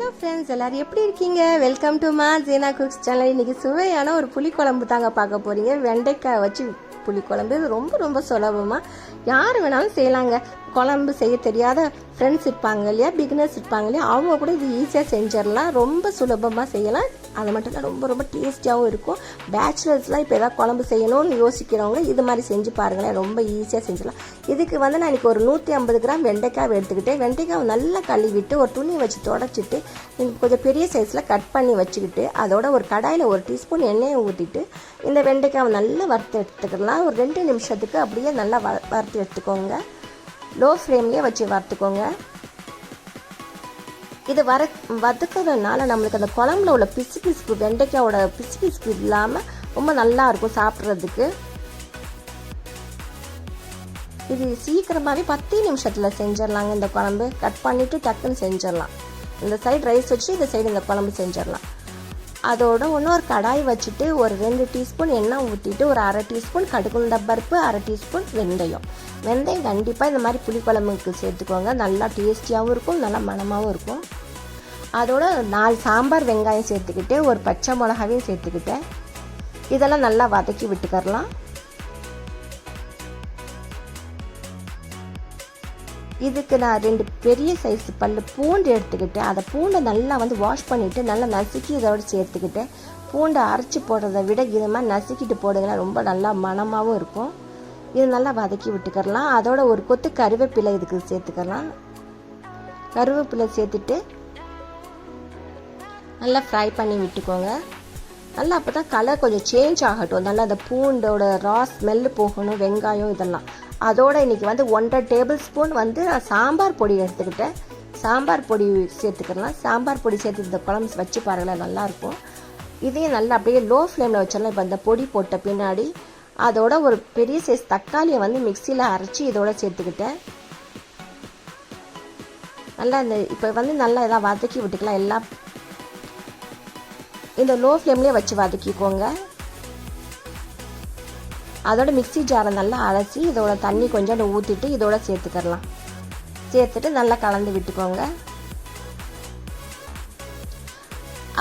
Hello friends எல்லாரும் எப்படி இருக்கீங்க? வெல்கம் டு மா ஜீனா குக்ஸ் சேனல் இன்னைக்கு சுவையான ஒரு புளிக்குழம்பு தாங்க பார்க்க போகிறீங்க வெண்டைக்காய் வச்சு புளிக்குழம்பு. இது ரொம்ப ரொம்ப சுலபமாக யார் வேணாலும் செய்யலாங்க. குழம்பு செய்ய தெரியாத ஃப்ரெண்ட்ஸ் இருப்பாங்க இல்லையா? பிகினர்ஸ் இருப்பாங்க இல்லையா? அவங்க கூட இது ஈஸியாக செஞ்சிடலாம். ரொம்ப சுலபமாக செய்யலாம். அது மட்டும் தான் ரொம்ப ரொம்ப டேஸ்டியாகவும் இருக்கும். பேச்சுலர்ஸ்லாம் இப்போ ஏதாவது குழம்பு செய்யணும்னு யோசிக்கிறவங்க இது மாதிரி செஞ்சு பாருங்களேன். ரொம்ப ஈஸியாக செஞ்சிடலாம். இதுக்கு வந்து நான் இன்றைக்கி ஒரு நூற்றி ஐம்பது கிராம் வெண்டைக்காய் எடுத்துக்கிட்டேன். வெண்டைக்காவை நல்லா கழுவிட்டு ஒரு துணி வச்சு தொடச்சிட்டு கொஞ்சம் பெரிய சைஸில் கட் பண்ணி வச்சுக்கிட்டு அதோட ஒரு கடாயில் ஒரு டீஸ்பூன் எண்ணெயை ஊற்றிட்டு இந்த வெண்டைக்காவை நல்லா வறுத்து எடுத்துக்கலாம். ஒரு ரெண்டு நிமிஷத்துக்கு அப்படியே நல்லா வ வறுத்து எடுத்துக்கோங்க. லோ ஃப்ளேம்லேயே வச்சு வறுத்துக்கோங்க. இது வர வதக்கிறதுனால நம்மளுக்கு அந்த குழம்புல உள்ள பிசு பிசுப்பு வெண்டைக்காயோட பிசு பிசுப்பு இல்லாமல் ரொம்ப நல்லா இருக்கும் சாப்பிட்றதுக்கு. இது சீக்கிரமாகவே பத்து நிமிஷத்தில் செஞ்சிடலாங்க இந்த குழம்பு. கட் பண்ணிவிட்டு டக்குன்னு செஞ்சிடலாம். இந்த சைடு ரைஸ் வச்சு இந்த சைடு இந்த குழம்பு செஞ்சிடலாம். அதோட இன்னொரு கடாய் வச்சுட்டு ஒரு ரெண்டு டீஸ்பூன் எண்ணெய் ஊற்றிட்டு ஒரு அரை டீஸ்பூன் கடுகுண்ட பருப்பு அரை டீஸ்பூன் வெந்தயம். வெந்தயம் கண்டிப்பாக இந்த மாதிரி புளிக்குழம்புக்கு சேர்த்துக்கோங்க. நல்லா டேஸ்டியாகவும் இருக்கும் நல்லா மணமாகவும் இருக்கும். அதோட நாலு சாம்பார் வெங்காயம் சேர்த்துக்கிட்டு ஒரு பச்சை மிளகாவையும் சேர்த்துக்கிட்டேன். இதெல்லாம் நல்லா வதக்கி விட்டுக்கரலாம் இதுக்கு நான் ரெண்டு பெரிய சைஸ் பல் பூண்டு எடுத்துக்கிட்டேன். அதை பூண்டை நல்லா வந்து வாஷ் பண்ணிவிட்டு நல்லா நசுக்கி இதோட சேர்த்துக்கிட்டேன். பூண்டை அரைச்சி போடுறத விட இது மாதிரி நசுக்கிட்டு போடுங்கன்னா ரொம்ப நல்லா மனமாகவும் இருக்கும். இது நல்லா வதக்கி விட்டுக்கரலாம் அதோட ஒரு கொத்து கருவேப்பிலை இதுக்கு சேர்த்துக்கலாம் கருவேப்பிலை சேர்த்துட்டு நல்லா ஃப்ரை பண்ணி விட்டுக்கோங்க. நல்லா அப்போ தான் கலர் கொஞ்சம் சேஞ்ச் ஆகட்டும். நல்லா அந்த பூண்டோட ரா ஸ்மெல்லு போகணும் வெங்காயம் இதெல்லாம். அதோட இன்றைக்கி வந்து ஒன்றரை டேபிள் ஸ்பூன் வந்து நான் சாம்பார் பொடி எடுத்துக்கிட்டேன். சாம்பார் பொடி சேர்த்துக்கலாம். சாம்பார் பொடி சேர்த்து இந்த குழம்பு வச்சு பாருங்களேன் நல்லாயிருக்கும். இதையும் நல்லா அப்படியே லோ ஃப்ளேமில் வச்சிடலாம். இப்போ இந்த பொடி போட்ட பின்னாடி அதோட ஒரு பெரிய சைஸ் தக்காளியை வந்து மிக்சியில் அரைச்சி இதோட சேர்த்துக்கிட்டேன். நல்லா இந்த இப்போ வந்து நல்லா இதாக வதக்கி விட்டுக்கலாம். எல்லாம் இந்த லோ ஃப்ளேம்லேயே வச்சு வதக்கிக்கோங்க. அதோட மிக்சி ஜாரை நல்லா அலசி இதோட தண்ணி கொஞ்சம் ஊற்றிட்டு இதோட சேர்த்துக்கலாம் சேர்த்துட்டு நல்லா கலந்து விட்டுக்கோங்க.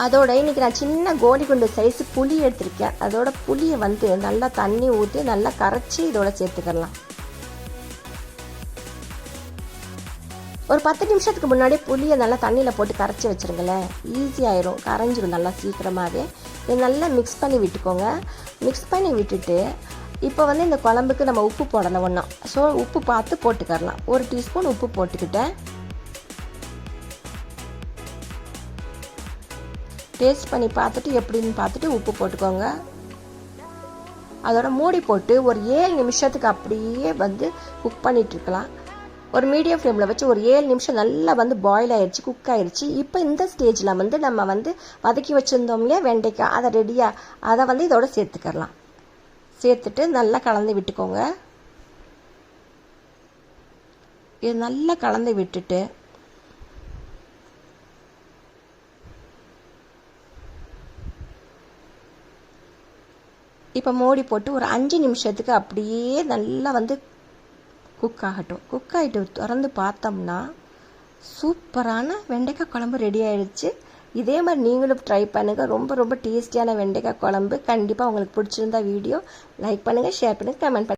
அதோட இன்றைக்கி நான் சின்ன கோலி குண்டு சைஸ் புளி எடுத்திருக்கேன். அதோட புளியை வந்து நல்லா தண்ணி ஊற்றி நல்லா கரைச்சி இதோட சேர்த்துக்கலாம் ஒரு பத்து நிமிஷத்துக்கு முன்னாடி புளியை நல்லா தண்ணியில் போட்டு கரைச்சி வச்சுருங்களேன். ஈஸி கரைஞ்சிடும் நல்லா சீக்கிரமாகவே இதை நல்லா மிக்ஸ் பண்ணி விட்டுக்கோங்க. மிக்ஸ் பண்ணி விட்டுட்டு இப்போ வந்து இந்த குழம்புக்கு நம்ம உப்பு போடணும் ஒன்றும் ஸோ உப்பு பார்த்து போட்டுக்கரலாம் ஒரு டீஸ்பூன் உப்பு போட்டுக்கிட்டேன். டேஸ்ட் பண்ணி பார்த்துட்டு எப்படின்னு பார்த்துட்டு உப்பு போட்டுக்கோங்க. அதோட மூடி போட்டு ஒரு ஏழு நிமிஷத்துக்கு அப்படியே வந்து குக் பண்ணிகிட்ருக்கலாம் இருக்கலாம். ஒரு மீடியம் ஃப்ளேமில் வச்சு ஒரு ஏழு நிமிஷம் நல்லா வந்து பாயில் ஆயிடுச்சு குக் ஆயிடுச்சு இப்போ இந்த ஸ்டேஜில் வந்து நம்ம வந்து வதக்கி வச்சுருந்தோம் இல்லையா வெண்டைக்காய். அதை ரெடியாக அதை வந்து இதோட சேர்த்துக்கலாம் சேர்த்துட்டு நல்லா கலந்து விட்டுக்கோங்க. இது நல்லா கலந்து விட்டுட்டு இப்போ மூடி போட்டு ஒரு அஞ்சு நிமிஷத்துக்கு அப்படியே நல்லா வந்து குக் ஆகட்டும். குக் ஆகிட்டு திறந்து பார்த்தோம்னா சூப்பரான வெண்டைக்காய் குழம்பு ரெடி ஆயிடுச்சு. இதே மாதிரி நீங்களும் ட்ரை பண்ணுங்கள் ரொம்ப ரொம்ப டேஸ்டியான வெண்டைக்காய் குழம்பு. கண்டிப்பாக உங்களுக்கு பிடிச்சிருந்தா வீடியோ லைக் பண்ணுங்கள் ஷேர் பண்ணுங்கள் கமெண்ட் பண்ணுங்கள்